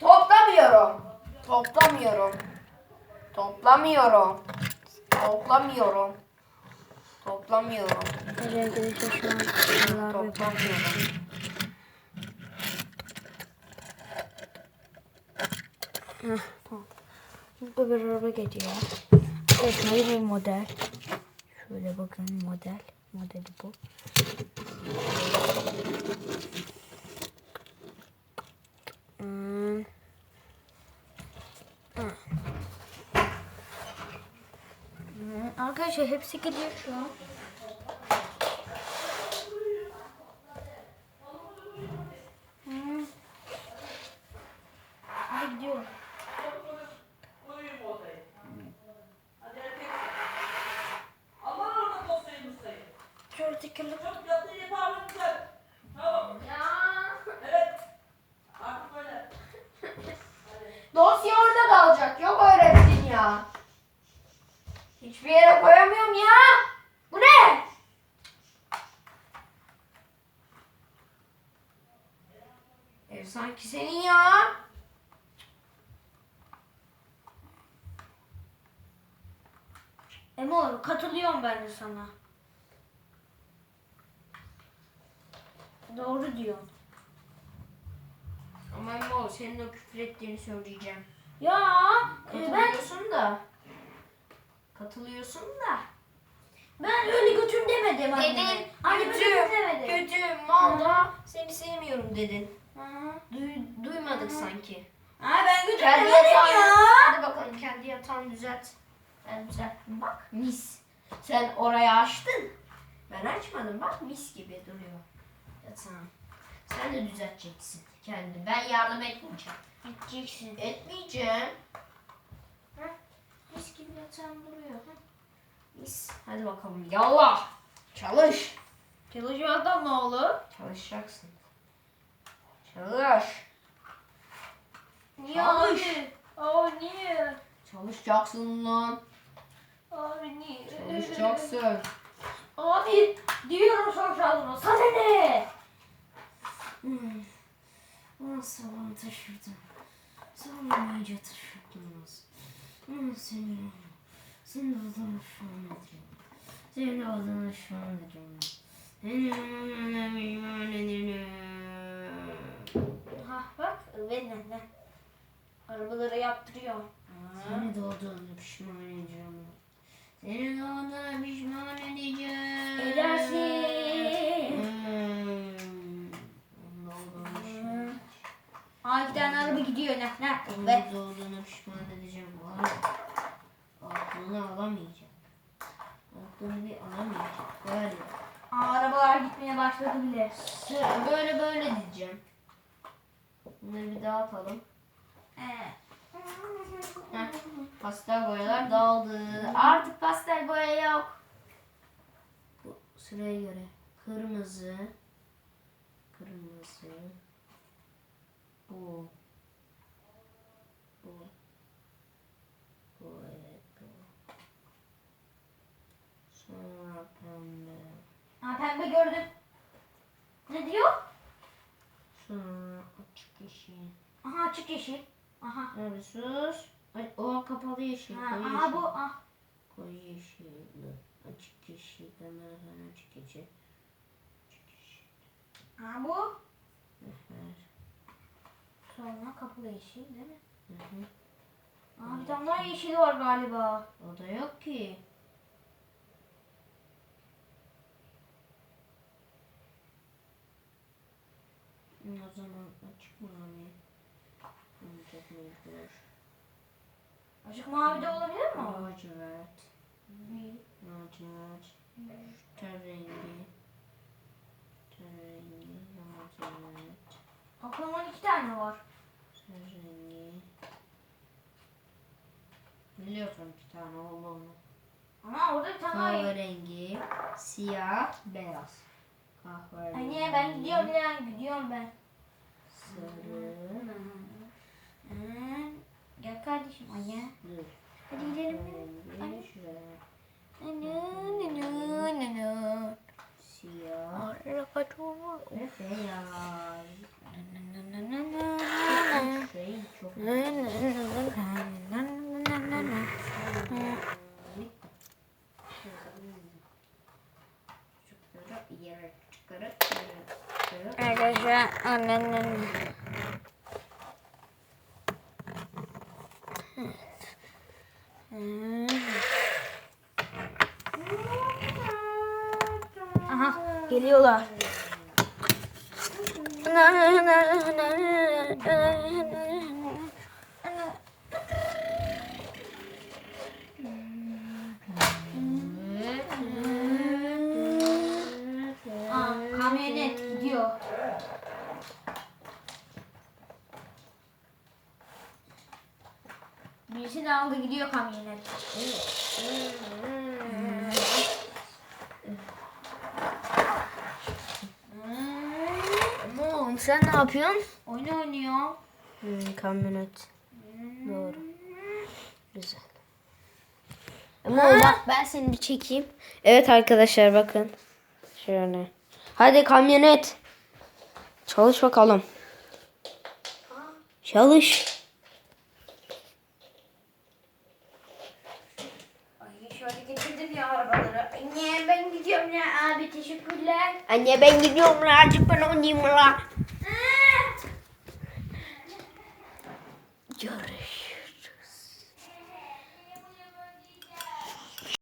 Toplamıyorum. Toplamıyorum. Toplamıyorum. Toplamıyorum. Toplamıyorum. Evet Toplamıyorum. Heh, tamam. Burada bir araba geliyor. Bir model. Şöyle bakın model. Modeli bu. Hmm. Hmm. Arkadaşlar hepsi gidiyor şu an. Hmm. Hadi gidiyor. Şöyle tekerlek. Dosya orada kalacak. Yok öğrettin ya. Hiçbir yere koyamıyorum ya. Bu ne? Ev sanki senin ya. Emo katılıyorum ben de sana. Doğru diyorsun. Ama Emo senin o küfür ettiğini söyleyeceğim. Ya e, ben Katılıyorsun da. Katılıyorsun da. ben öyle götür demedim anneme. Dedin. Anneme kötü, götür demedim. kötü, malda seni sevmiyorum dedin. Hı hı. Duy- duymadık sanki. Aa ben götür Kendi demedim yatağını, ya. hadi bakalım kendi yatağını düzelt. Ben düzelttim bak mis. Sen orayı açtın. Ben açmadım bak mis gibi duruyor yatağın. Sen de düzelteceksin kendi. Ben yardım etmeyeceğim. Gideceksin. Etmeyeceğim. Mis gibi yatağın duruyor. Heh. Mis. Hadi bakalım yallah. Çalış. Çalışıyor adam ne olur? Çalışacaksın. Çalış. Niye Çalış. abi? Aa niye? Çalışacaksın lan. Abi niye? Çalışacaksın. Abi diyorum sorşalına sana ne? Hmm. Nasıl bana taşırdın? Sen iyice taşırdınız. Hmm, senin Senin adını şu an ediyorum. Senin adını şu an ediyorum. Ha bak ben ne? Arabaları yaptırıyor. Seni doğduğuna pişman ne? Onun Ve doğduğuna pişman edeceğim. Var ya. Aklını alamayacak. Aklını bir alamayacak. Aa, arabalar gitmeye başladı bile. Böyle böyle diyeceğim. Bunları bir dağıtalım. Ee. Heh, pastel boyalar dağıldı. Artık pastel boya yok. Bu sıraya göre kırmızı, kırmızı, bu, bu, bu evet bu. Sonra pembe, Aa pembe gördüm. Ne diyor? sonra açık yeşil. Aha açık yeşil. Aha. Abi sus. Ay, o kapalı yeşil. Ha, koyu aha yeşil. bu ah. Koyu yeşil, açık yeşil, hemen açık yeşil. Açık yeşil. Ha bu. Ver. Sonra kapalı yeşil değil mi? Hı hı. Aa bir tane daha yeşil var galiba. O da yok ki. O zaman açık mavi. Olacak mecbur. Açık mavi de olabilir mi? Lacivert. Lacivert. Ten rengi. Ten rengi. Lacivert. Aklımda iki tane var. Ten rengi. Biliyorsun iki tane olduğunu. Ama orada bir tane. Kahverengi, siyah, beyaz. Kahverengi. Anne ben gidiyorum lan gidiyorum ben. Sarı, Hı. Gel kardeşim anne. dur. Hadi gidelim. Nı nı nı nı nı. Siyah, çok Ve beyaz. Şey çok Çocukları yere çıkarıp yere çıkarıp Arkadaşlar Aha geliyorlar. Aa, kamyonet gidiyor. Birisini aldı gidiyor kamyonet. Oğlum sen ne yapıyorsun? Oyun oynuyor. Hmm, kamyonet. Doğru. Güzel. Ama Ha? bak ben seni bir çekeyim. Evet arkadaşlar bakın. Şöyle. Hadi kamyonet. Çalış bakalım. Çalış. Ay şöyle getirdim ya arabaları. Anne ben ya abi teşekkürler. Anne ben gidiyorum la. Azıcık ben oynayayım la. Görüş.